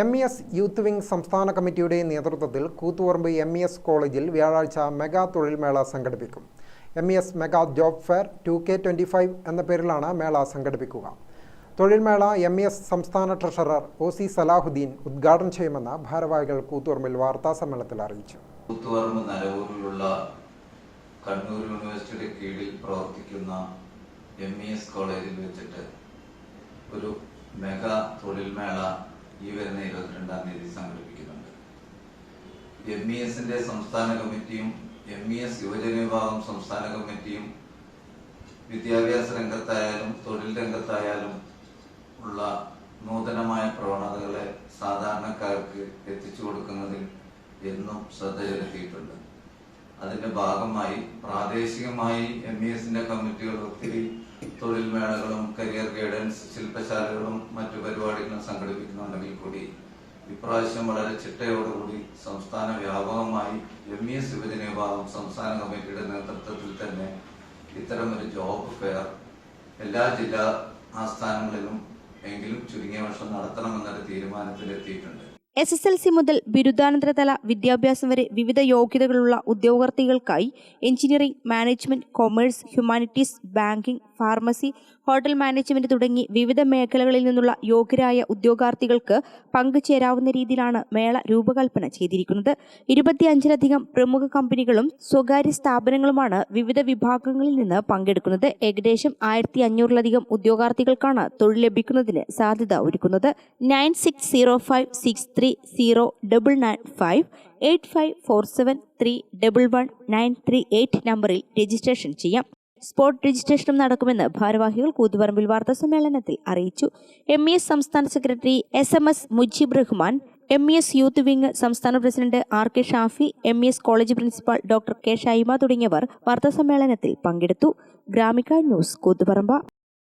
M E S youth wing സംസ്ഥാന കമ്മിറ്റിയുടെ നേതൃത്വത്തിൽ കൂത്തുപറമ്പ് എം ഇ എസ് കോളേജിൽ വ്യാഴാഴ്ച മെഗാ തൊഴിൽ മേള സംഘടിപ്പിക്കും. M E S mega job fair two K twenty five എന്ന പേരിലാണ് മേള സംഘടിപ്പിക്കുക. തൊഴിൽ മേള എം ഇ എസ് സംസ്ഥാന ട്രഷറർ ഒ സി സലാഹുദ്ദീൻ ഉദ്ഘാടനം ചെയ്യുമെന്ന് ഭാരവാഹികൾ കൂത്തുപറമ്പിൽ വാർത്താസമ്മേളനത്തിൽ അറിയിച്ചു. കണ്ണൂർ യൂണിവേഴ്സിറ്റിയുടെ കീഴിൽ പ്രവർത്തിക്കുന്ന എം ഇ എസ് കോളേജിൽ വെച്ചിട്ട് ഒരു മെഗാ തൊഴിൽ മേള ഈ വരുന്ന ഇരുപത്തിരണ്ടാം തീയതി സംഘടിപ്പിക്കുന്നുണ്ട്. എം ഇ എസിന്റെ സംസ്ഥാന കമ്മിറ്റിയും എം ഇ എസ് യുവജന വിഭാഗം സംസ്ഥാന കമ്മിറ്റിയും വിദ്യാഭ്യാസ രംഗത്തായാലും തൊഴിൽ രംഗത്തായാലും ഉള്ള നൂതനമായ പ്രവണതകളെ സാധാരണക്കാർക്ക് എത്തിച്ചു കൊടുക്കുന്നതിൽ എന്നും ശ്രദ്ധ ചെലുത്തിയിട്ടുണ്ട്. അതിന്റെ ഭാഗമായി പ്രാദേശികമായി എം ഇ എസിന്റെ കമ്മിറ്റികൾ ഒത്തിരി തൊഴിൽ മേളകളും കരിയർ ഗൈഡൻസ് ശില്പശാലകളും മറ്റു പരിപാടികളും സംഘടിപ്പിക്കുന്നുണ്ടെങ്കിൽ കൂടി ഇപ്രാവശ്യം വളരെ ചിട്ടയോടുകൂടി സംസ്ഥാന വ്യാപകമായി എം ഇ എസ് യുവജന വിഭാഗം സംസ്ഥാന കമ്മിറ്റിയുടെ നേതൃത്വത്തിൽ തന്നെ ഇത്തരമൊരു ജോബ് ഫെയർ എല്ലാ ജില്ലാ ആസ്ഥാനങ്ങളിലും എങ്കിലും ചുരുങ്ങിയ വർഷം നടത്തണമെന്നൊരു തീരുമാനത്തിലെത്തിയിട്ടുണ്ട്. എസ് എസ് എൽ സി മുതൽ ബിരുദാനന്തര തല വിദ്യാഭ്യാസം വരെ വിവിധ യോഗ്യതകളുള്ള ഉദ്യോഗാർത്ഥികൾക്കായി engineering management commerce humanities banking pharmacy hotel management തുടങ്ങി വിവിധ മേഖലകളിൽ നിന്നുള്ള യോഗ്യരായ ഉദ്യോഗാർത്ഥികൾക്ക് പങ്കുചേരാവുന്ന രീതിയിലാണ് മേള രൂപകൽപ്പന ചെയ്തിരിക്കുന്നത്. ഇരുപത്തിയഞ്ചിലധികം പ്രമുഖ കമ്പനികളും സ്വകാര്യ സ്ഥാപനങ്ങളുമാണ് വിവിധ വിഭാഗങ്ങളിൽ നിന്ന് പങ്കെടുക്കുന്നത്. ഏകദേശം ആയിരത്തി അഞ്ഞൂറിലധികം ഉദ്യോഗാർത്ഥികൾക്കാണ് തൊഴിൽ ലഭിക്കുന്നതിന് സാധ്യത ഒരുക്കുന്നത്. Nine six zero five six three zero double nine five eight five four seven three double one nine three eight നമ്പറിൽ രജിസ്ട്രേഷൻ ചെയ്യാം. സ്പോട്ട് രജിസ്ട്രേഷനും നടക്കുമെന്ന് ഭാരവാഹികൾ കൂത്തുപറമ്പിൽ വാർത്താ സമ്മേളനത്തിൽ അറിയിച്ചു. എം ഇ എസ് സംസ്ഥാന secretary S M S Mujeeb Rahman M E S youth wing സംസ്ഥാന president R K Shafi M E S college principal doctor K Shaima തുടങ്ങിയവർ വാർത്താ സമ്മേളനത്തിൽ പങ്കെടുത്തു. ഗ്രാമിക ന്യൂസ് കൂത്തുപറമ്പ.